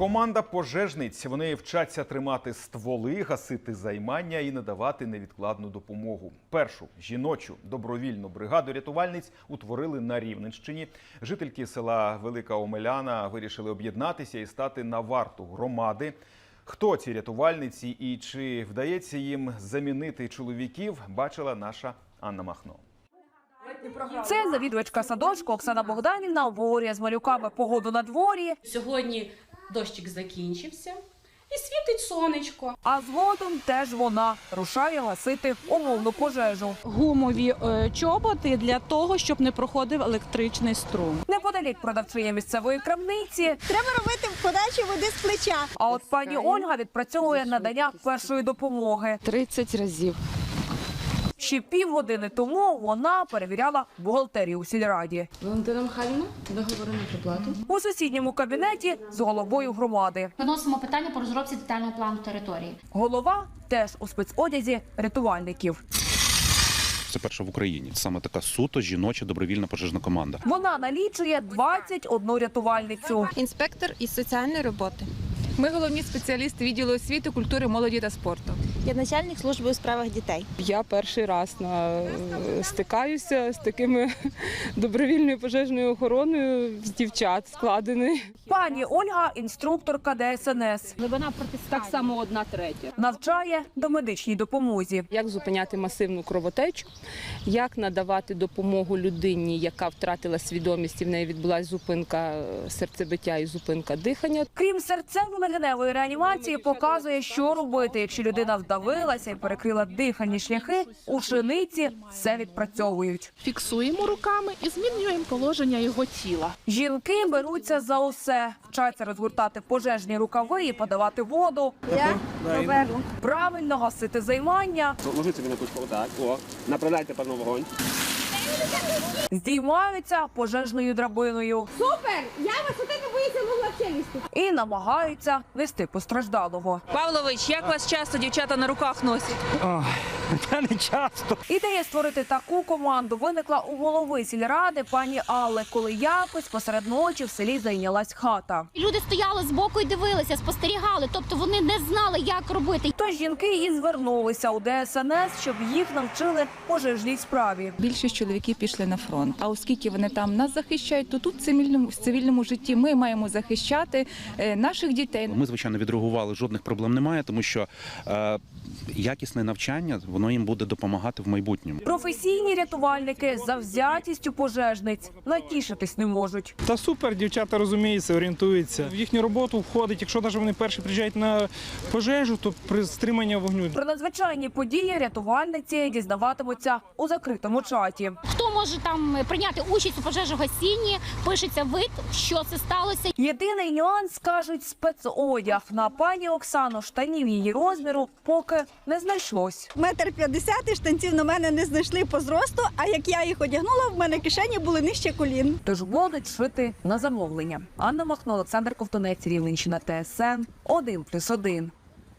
Команда пожежниць. Вони вчаться тримати стволи, гасити займання і надавати невідкладну допомогу. Першу жіночу добровільну бригаду рятувальниць утворили на Рівненщині. Жительки села Велика Омеляна вирішили об'єднатися і стати на варту громади. Хто ці рятувальниці і чи вдається їм замінити чоловіків, бачила наша Анна Махно. Це завідувачка садочку Оксана Богданівна обговорює з малюками погоду на дворі, Сьогодні дощик закінчився і світить сонечко. а згодом теж вона рушає гасити умовну пожежу. гумові е, чоботи для того, щоб не проходив електричний струм. Неподалік продавчиня місцевої крамниці. Треба робити подачу води з плеча. А от пані Ольга відпрацьовує надання першої допомоги. 30 разів. Ще півгодини тому вона перевіряла бухгалтерію у сільраді. Валентина Михайлівна, договори на проплату. У сусідньому кабінеті з головою громади. Виносимо питання по розробці детального плану території. Голова теж у спецодязі рятувальників. Це перша в Україні. Саме така суто жіноча добровільна пожежна команда. Вона налічує 21 рятувальницю. Інспектор із соціальної роботи. Ми головні спеціалісти відділу освіти, культури, молоді та спорту. Я начальник служби у справах дітей. Я перший раз на стикаюся з такими добровільною пожежною охороною з дівчат складений. Пані Ольга інструкторка ДСНС. Глибина так само одна третя. Навчає домедичній допомозі. Як зупиняти масивну кровотечу, як надавати допомогу людині, яка втратила свідомість, і в неї відбулася зупинка е, серцебиття і зупинка дихання. Крім серцево-легеневої реанімації, показує, що робити, якщо людина вдавилася і перекрила дихальні шляхи. У шиниці все відпрацьовують. фіксуємо руками і змінюємо положення його тіла. Жінки беруться за усе, вчаться розгортати пожежні рукави і подавати воду. Я поверну. Правильно гасити займання, собі на кучку, отак. О, направляйте певно вогонь. здіймаються пожежною драбиною Супер! Я висоти не і намагаються нести постраждалого. Павлович, як вас часто дівчата на руках носять? та не часто Ідея створити таку команду виникла у голови сільради пані Алли, коли якось посеред ночі в селі зайнялась хата. Люди стояли збоку і дивилися, спостерігали, тобто вони не знали, як робити. Тож жінки і звернулися у ДСНС, щоб їх навчили пожежній справі. Більшість чоловіків пішли на фронт. А оскільки вони там нас захищають, то тут в цивільному в цивільному житті ми маємо захищати е, наших дітей. Ми звичайно відреагували. Жодних проблем немає, тому що е, якісне навчання воно їм буде допомагати в майбутньому. Професійні рятувальники за взятістю пожежниць натішитись не можуть. Та супер, дівчата розуміються, орієнтуються. В їхню роботу входить, якщо навіть вони перші приїжджають на пожежу, то при стримання вогню. Про надзвичайні події рятувальниці дізнаватимуться у закритому чаті. Хто може там прийняти участь у пожежогасінні, пишеться вид, що це сталося. Єдиний нюанс кажуть спецодяг на пані Оксану штанів її розміру поки не знайшлось. Метр п'ятдесят і штанців на мене не знайшли по зросту, а як я їх одягнула, в мене кишені були нижче колін. Тож будуть шити на замовлення. Анна Махно, Олександр Ковтунець, Рівненщина, ТСН 1+,1.